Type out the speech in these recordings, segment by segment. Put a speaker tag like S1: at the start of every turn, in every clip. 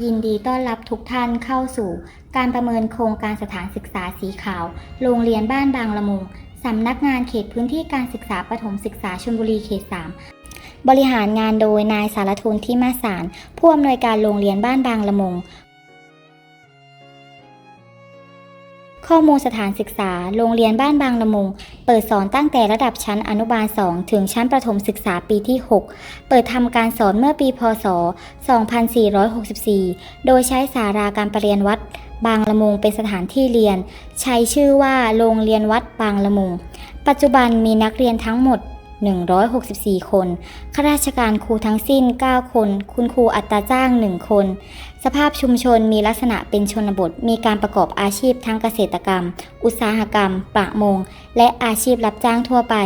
S1: ยินดีต้อนรับทุกท่านเข้าสู่ การประเมินโครงการสถานศึกษาสีขาว โรงเรียนบ้านบางละมุง สำนักงานเขตพื้นที่การศึกษาประถมศึกษาชลบุรีเขต 3 บริหารงานโดยนายสารทุนที่มาสาร ผู้อำนวยการโรงเรียนบ้านบางละมุง ข้อมูลสถานศึกษา โรงเรียนบ้านบางละมุง เปิดสอนตั้งแต่ระดับชั้นอนุบาล 2 ถึงชั้นประถมศึกษาปีที่ 6 เปิดทำการสอนเมื่อปีพศ 2464 โดยใช้สาราการประเรียนวัดบางละมุงเป็นสถานที่เรียน ใช้ชื่อว่าโรงเรียนวัดบางละมุง ปัจจุบันมีนักเรียนทั้งหมด 164 คน ข้าราชการครูทั้งสิ้น 9 คน คุณครูอัตราจ้าง 1 คน สภาพชุมชนมีลักษณะเป็นชนบท มีการประกอบอาชีพทั้งเกษตรกรรม อุตสาหกรรม ประมง และอาชีพรับจ้างทั่วไป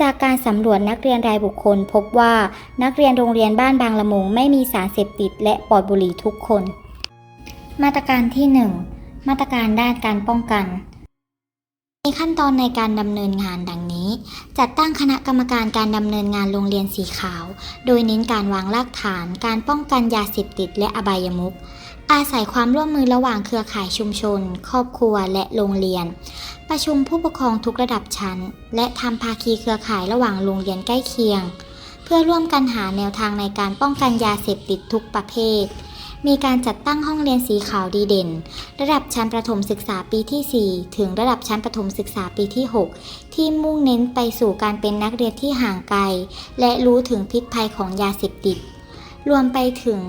S1: จากการสำรวจนักเรียนรายบุคคล พบว่านักเรียนโรงเรียนบ้านบางละมุงไม่มีสารเสพติดและปลอดบุหรี่ทุกคน มาตรการที่ 1 มาตรการด้านการป้องกัน มีขั้นตอนในการดำเนินงานดังนี้ จัดตั้งคณะกรรมการการดำเนินงานโรงเรียนสีขาว โดยเน้นการวางรากฐาน การป้องกันยาเสพติดและอบายมุขอาศัยความร่วมมือระหว่างเครือข่ายชุมชน ครอบครัวและโรงเรียน ประชุมผู้ปกครองทุกระดับชั้น และทำภาคีเครือข่ายระหว่างโรงเรียนใกล้เคียง เพื่อร่วมกันหาแนวทางในการป้องกันยาเสพติดทุกประเภท มีการจัดตั้งห้องเรียนสีขาวดีเด่น ระดับชั้นประถมศึกษาปีที่ 4 ถึงระดับชั้นประถมศึกษาปีที่ 6 ที่มุ่งเน้นไปสู่การเป็นนักเรียนที่ห่างไกล และรู้ถึงพิษภัยของยาเสพติด รวมไปถึง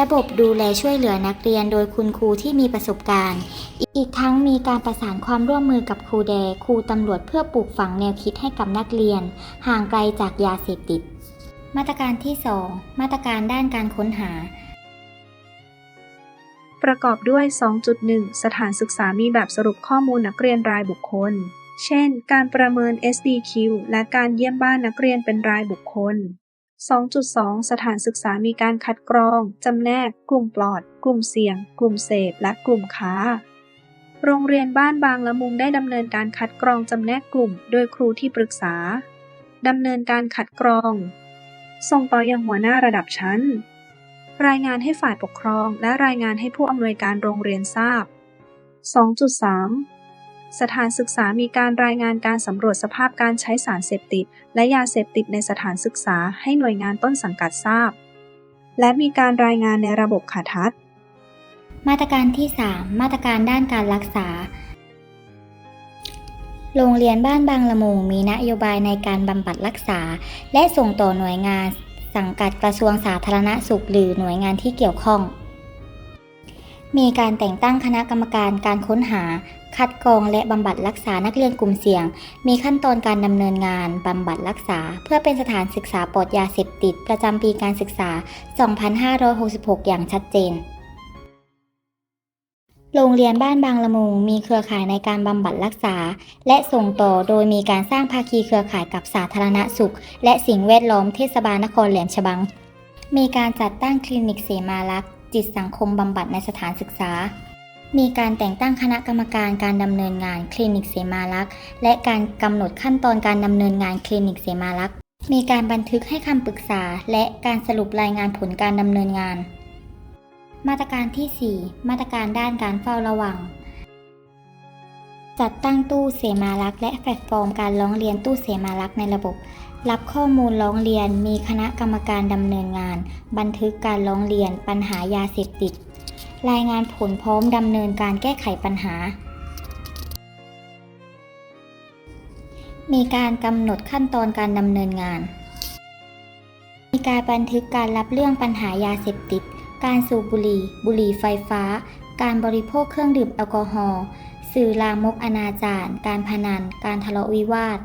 S1: ระบบดูแลช่วยเหลือนักเรียนโดยคุณครูที่มีประสบการณ์ อีกทั้งมีการประสานความร่วมมือกับครูแด ครูตำรวจเพื่อปลูกฝังแนวคิดให้กับนักเรียน ห่างไกลจากยาเสพติด มาตรการที่ 2 มาตรการด้านการค้นหา
S2: ประกอบด้วย 2.1 สถานศึกษามีแบบสรุปข้อมูลนักเรียนรายบุคคล เช่น การประเมิน SDQ และการเยี่ยมบ้านนักเรียนเป็นรายบุคคล 2.2 สถานศึกษามีการคัดกรอง จำแนก กลุ่มปลอด กลุ่มเสี่ยง กลุ่มเสพ และกลุ่มค้า โรงเรียนบ้านบางละมุงได้ดำเนินการคัดกรองจำแนกกลุ่ม โดยครูที่ปรึกษาดำเนินการคัดกรอง ส่งต่อยังหัวหน้าระดับชั้น รายงานให้ฝ่ายปกครอง และรายงานให้ผู้อำนวยการโรงเรียนทราบ 2.3 สถานศึกษามีการรายงานการสำรวจสภาพการใช้สารเสพติด และยาเสพติดในสถานศึกษาให้หน่วยงานต้นสังกัดทราบ และมีการรายงานในระบบขาทัศน์
S1: มาตรการที่ 3 มาตรการด้านการรักษา โรงเรียนบ้านบางละมุงมีนโยบายในการบำบัดรักษา และส่งต่อหน่วยงาน สังกัดกระทรวงสาธารณสุขหรือหน่วยงานที่เกี่ยวข้อง มีการแต่งตั้งคณะกรรมการการค้นหา คัดกรองและบำบัดรักษานักเรียนกลุ่มเสี่ยง มีขั้นตอนการดำเนินงานบำบัดรักษา เพื่อเป็นสถานศึกษาปลอดยาเสพติด ประจำปีการศึกษา 2566 อย่างชัดเจน โรงเรียนบ้านบางละมุงมีเครือข่ายในการบำบัดรักษา และส่งต่อโดยมีการสร้างภาคีเครือข่ายกับสาธารณสุข และสิ่งแวดล้อมเทศบาลนครแหลมฉบัง มีการจัดตั้งคลินิกเสมารักษ์จิตสังคมบำบัดในสถานศึกษา มีการแต่งตั้งคณะกรรมการการดำเนินงานคลินิกเสมารักษ์และการกำหนดขั้นตอนการดำเนินงานคลินิกเสมารักษ์มีการบันทึกให้คำปรึกษา และการสรุปรายงานผลการดำเนินงาน มาตรการที่ 4 มาตรการด้านการเฝ้าระวัง จัดตั้งตู้เสมารักษ์และแพลตฟอร์มการร้องเรียนตู้เสมารักษ์ในระบบ รับข้อมูลร้องเรียน มีคณะกรรมการดำเนินงาน บันทึกการร้องเรียน ปัญหายาเสพติด รายงานผลพร้อมดำเนินการแก้ไขปัญหา มีการกำหนดขั้นตอนการดำเนินงาน มีการบันทึกการรับเรื่องปัญหายาเสพติด การสูบบุหรี่ บุหรี่ไฟฟ้า การบริโภคเครื่องดื่มแอลกอฮอล์ สื่อลามกอนาจารการพนัน การทะเลาะวิวาท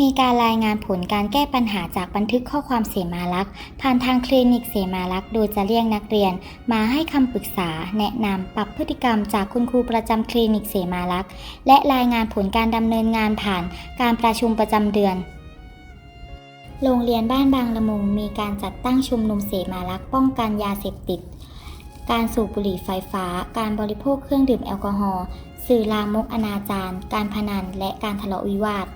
S1: มีการรายงานผลการแก้ปัญหาจากบันทึกข้อความเสมาลักษ์ผ่านทางคลินิกเสมาลักษ์โดยจะเรียกนักเรียน มาให้คำปรึกษา แนะนำปรับพฤติกรรมจากคุณครูประจำคลินิกเสมาลักษ์และรายงานผลการดำเนินงานผ่าน การประชุมประจำเดือน โรงเรียนบ้านบางละมุงมีการจัดตั้งชุมนุมเสมารักษ์ป้องกันยาเสพติด การสูบบุหรี่ไฟฟ้า การบริโภคเครื่องดื่มแอลกอฮอล์ สื่อลามกอนาจารการพนัน และการทะเลาะวิวาท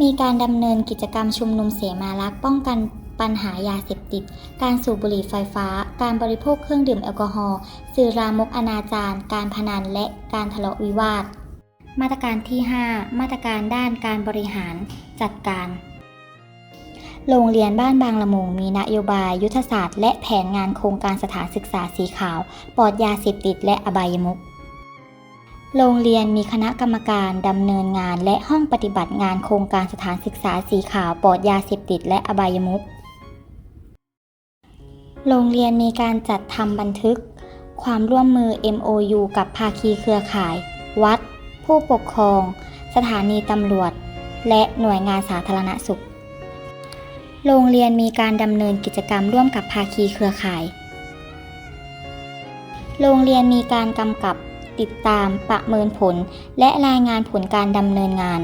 S1: มีการดำเนินกิจกรรมชุมนุมเสมารักษ์ป้องกันปัญหายาเสพติด การสูบบุหรี่ไฟฟ้า การบริโภคเครื่องดื่มแอลกอฮอล์ สื่อรามกอนาจารการพนัน และการทะเลาะวิวาท มาตรการที่ 5 มาตรการด้านการบริหารจัดการ โรงเรียนบ้านบางละมุงมีนโยบายยุทธศาสตร์ และแผนงานโครงการสถานศึกษาสีขาว ปลอดยาเสพติดและอบายมุขโรงเรียนมีคณะกรรมการดำเนินงานและห้องปฏิบัติงานโครงการสถานศึกษาสีขาวปลอดยาเสพติดและอบายมุขโรงเรียนมีการจัดทำบันทึก ความร่วมมือ MOU กับภาคีเครือข่าย วัด ผู้ปกครอง สถานีตำรวจ และหน่วยงานสาธารณสุข โรงเรียนมีการดำเนินกิจกรรมร่วมกับภาคีเครือข่าย โรงเรียนมีการกำกับ ติดตาม ประเมินผล และรายงานผลการดำเนินงาน